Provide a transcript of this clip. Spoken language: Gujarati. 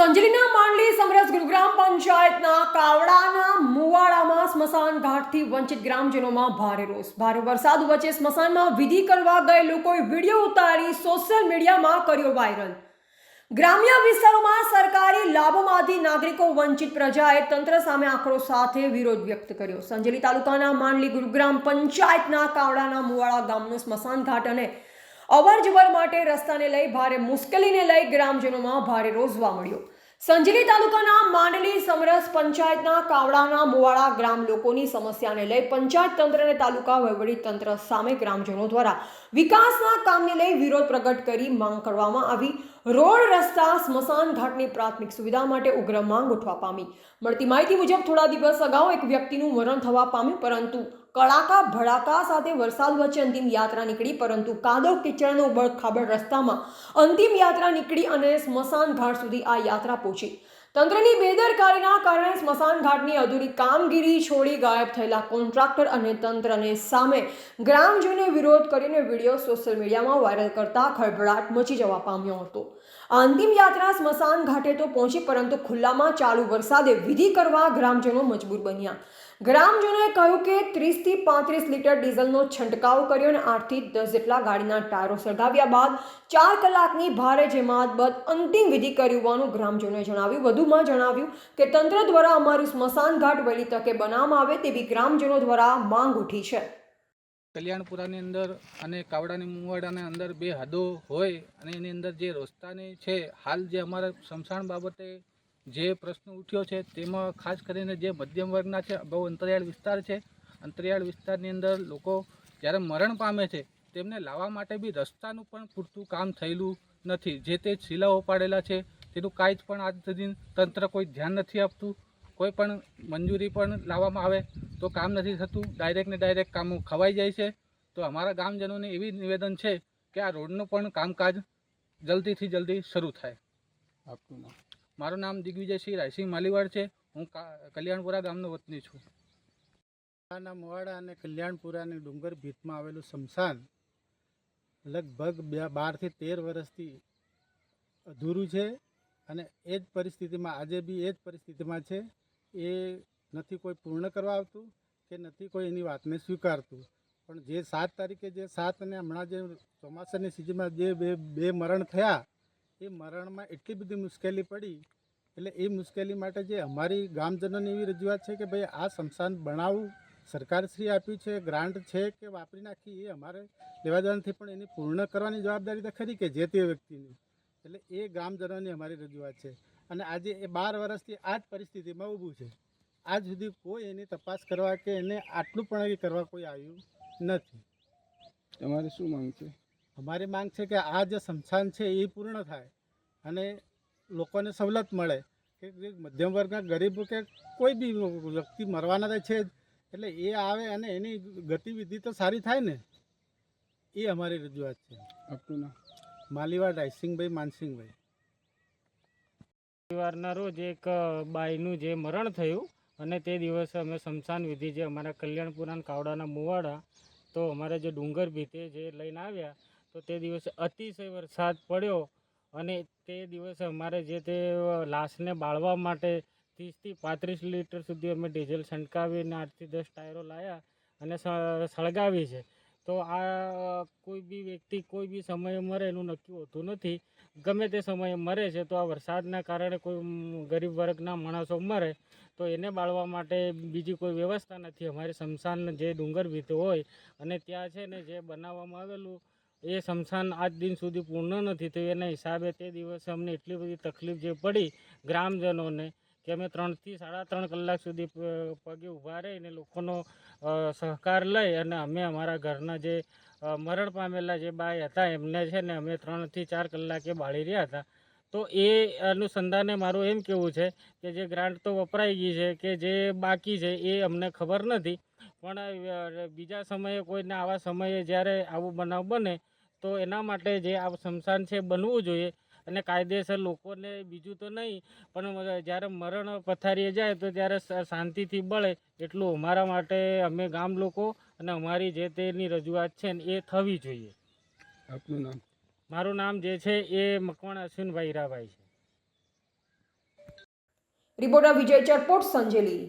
સંજલીના માંડલી સમરસ ગુરુગ્રામ પંચાયતના કાવડાના મુવાડામાં સ્મશાન ઘાટથી વંચિત ગ્રામજનોમાં ભારે રોષ. ભારે વરસાદ વચ્ચે સ્મશાનમાં વિધિ કરવા ગયે લોકોએ વીડિયો ઉતારી સોશિયલ મીડિયામાં કર્યો વાયરલ. ગ્રામ્ય વિસ્તારોમાં સરકારી લાભોમાંથી નાગરિકો વંચિત પ્રજાએ તંત્ર સામે આંકડો સાથે વિરોધ વ્યક્ત કર્યો. સંજેલી તાલુકાના માંડલી ગુરુગ્રામ પંચાયતના કાવડાના મુવાડા ગામનો સ્મશાન ઘાટ અને અવર જવર માટે રસ્તાને લઈ ભારે મુશ્કેલીને લઈ ગ્રામજનોમાં ભારે રોષ જોવા મળ્યો. સંજલી તાલુકાના માંડલી સમરસ પંચાયતના કાવડાના મુવાડા ગ્રામ લોકોની સમસ્યાને લઈ પંચાયત તંત્ર અને તાલુકા વહીવટી તંત્ર સામે ગ્રામજનો દ્વારા વિકાસના કામને લઈ વિરોધ પ્રગટ કરી માંગ કરવામાં આવી. રોડ, રસ્તા, સ્મશાન ઘાટની પ્રાથમિક સુવિધા માટે ઉગ્ર માંગ ઉઠવા પામી. મળતી માહિતી મુજબ થોડા દિવસ અગાઉ એક વ્યક્તિનું મરણ થવા પામ્યું, પરંતુ કડાકા ભડાકા સાથે વરસાદ વચ્ચે અંતિમ યાત્રા નીકળી, પરંતુ કાદવ કિચડનો ઉબડ ખાબડ રસ્તામાં અંતિમ યાત્રા નીકળી અને સ્મશાન ઘાટ સુધી આ યાત્રા પહોંચી. તંત્રની બેદરકારીના કારણે સ્મશાન ઘાટની અધૂરી કામગીરી છોડી ગાયબ થયેલા કોન્ટ્રાક્ટર અને તંત્રને સામે ગ્રામજનોએ વિરોધ કરીને વીડિયો સોશિયલ મીડિયામાં વાયરલ કરતા ખળભળાટ મચી જવા પામ્યો હતો. આ અંતિમ યાત્રા સ્મશાન ઘાટે તો પહોંચી, પરંતુ ખુલ્લામાં ચાલુ વરસાદે વિધિ કરવા ગ્રામજનો મજબૂર બન્યા. ગ્રામજનોએ કહ્યું કે ત્રીસથી પાંત્રીસ લીટર ડીઝલનો છંટકાવ કર્યો અને આઠથી દસ જેટલા ગાડીના ટાયરો સળગાવ્યા બાદ ચાર કલાકની ભારે જેમાત બાદ અંતિમ વિધિ કરી હોવાનું ગ્રામજનોએ જણાવ્યું. વધુમાં જણાવ્યું કે તંત્ર દ્વારા અમારું સ્મશાન ઘાટ વહેલી તકે બનાવવામાં આવે તેવી ગ્રામજનો દ્વારા માંગ ઉઠી છે. કલ્યાણપુરાની અંદર અને કાવડાની મુવાડાની અંદર બે હદો હોય અને એની અંદર જે રસ્તાની છે, હાલ જે અમારા સ્મશાન બાબતે જે પ્રશ્ન ઉઠ્યો છે તેમાં ખાસ કરીને જે મધ્યમ વર્ગના છે, બહુ અંતરિયાળ વિસ્તાર છે. અંતરિયાળ વિસ્તારની અંદર લોકો જ્યારે મરણ પામે છે, તેમને લાવવા માટે બી રસ્તાનું પણ પૂરતું કામ થયેલું નથી. જે તે શિલાઓ પાડેલા છે, તેનું કાંઈ જ પણ આજ સુધી તંત્ર કોઈ ધ્યાન નથી આપતું. કોઈ પણ મંજૂરી પણ લાવવામાં આવે તો કામ નથી થતું. ડાયરેક્ટ ને ડાયરેક્ટ કામો ખવાઈ જાય છે. તો અમારા ગામજનોને એવી નિવેદન છે કે આ રોડનું પણ કામકાજ જલ્દીથી જલ્દી શરૂ થાય. આપનું નામ? મારું નામ દિગ્વિજયસિંહ રાયસિંહ માલીવાડ છે. હું કલ્યાણપુરા ગામનો વતની છું. ના મોવાડા અને કલ્યાણપુરાની ડુંગર ભીતમાં આવેલું સ્મશાન લગભગ બે બારથી તેર વર્ષથી અધૂરું છે અને એ જ પરિસ્થિતિમાં, આજે બી એ જ પરિસ્થિતિમાં છે. એ નથી કોઈ પૂર્ણ કરવા આવતું કે નથી કોઈ એની વાતને સ્વીકારતું. પણ જે સાત તારીખે જે સાત અને હમણાં જે ચોમાસાની સિઝનમાં જે બે બે મરણ થયા એ મરણમાં એટલી બધી મુશ્કેલી પડી, એટલે એ મુશ્કેલી માટે જે અમારી ગામજનોની એવી રજૂઆત છે કે ભાઈ આ સ્મશાન બનાવવું સરકારશ્રી આપ્યું છે, ગ્રાન્ટ છે કે વાપરી નાખી, એ અમારે લેવા દેવાથી પણ એની પૂર્ણ કરવાની જવાબદારી તો ખરી કે જે તે વ્યક્તિની. એટલે એ ગામજનોની અમારી રજૂઆત છે. અને આજે એ બાર વર્ષથી આ જ પરિસ્થિતિમાં ઊભું છે. આજ સુધી કોઈ એની તપાસ કરવા કે એને આટલું પણ કરવા કોઈ આવ્યું નથી. તમારે શું માંગ છે? અમારી માંગ છે કે આ જે સ્મશાન છે એ પૂર્ણ થાય અને લોકોને સવલત મળે કે મધ્યમ વર્ગના ગરીબ કે કોઈ બી વ્યક્તિ મરવાના તો છે જ એટલે એ આવે અને એની ગતિવિધિ તો સારી થાય ને એ અમારી રજૂઆત છે. માલીવાડ રાયસિંગભાઈ માનસિંગભાઈ રવિવારના રોજ એક બાઈનું જે મરણ થયું અને તે દિવસે અમે સ્મશાન વિધિ જે અમારા કલ્યાણપુરાના કાવડાના મુવાડા તો અમારે જે ડુંગર ભીતે જે લઈને આવ્યા તો તે દિવસે અતિશય વરસાદ પડ્યો અને તે દિવસે અમારે જે તે લાશને બાળવા માટે ત્રીસથી પાંત્રીસ લીટર સુધી અમે ડીઝલ છંટકાવીને આઠથી દસ ટાયરો લાવ્યા અને સળગાવી છે. તો આ, કોઈ બી વ્યક્તિ કોઈ બી સમયે મરે એનું નક્કી હોતું નથી. ગમે તે સમયે મરે છે તો આ વરસાદના કારણે કોઈ ગરીબ વર્ગના માણસો મરે તો એને બાળવા માટે બીજી કોઈ વ્યવસ્થા નથી. અમારી સ્મશાન જે ડુંગર વીતો હોય અને ત્યાં છે ને જે બનાવવામાં આવેલું એ સ્મશાન આજ દિન સુધી પૂર્ણ નથી થયું. એના હિસાબે તે દિવસે અમને એટલી બધી તકલીફ જે પડી ગ્રામજનોને કે અમે ત્રણથી સાડા ત્રણ કલાક સુધી પગે ઊભા રહીને લોકોનો સહકાર લઈ અને અમે અમારા ઘરના જે મરણ પામેલા જે બાઈ હતા, એમને છે ને અમે ત્રણથી ચાર કલાકે બાળી રહ્યા હતા. તો એ અનુસંધાને મારું એમ કહેવું છે કે જે ગ્રાન્ટ તો વપરાઈ ગઈ છે કે જે બાકી છે એ અમને ખબર નથી. પણ બીજા સમયે કોઈને આવા સમયે જ્યારે આવું બનાવ બને તો એના માટે જે આ સ્મશાન છે બનવું જોઈએ અને કાયદેસર લોકોને બીજું તો નહીં પણ જ્યારે મરણ પથારીએ જાય તો ત્યારે શાંતિથી બળે એટલું અમારા માટે અમે ગામ લોકો અને અમારી જે તેની રજૂઆત છે ને એ થવી જોઈએ. આપનું નામ? મારું નામ જે છે એ મકવાણ અશ્વિનભાઈ હીરાભાઈ છે. રિપોર્ટર વિજય ચરપોટ સંજેલી.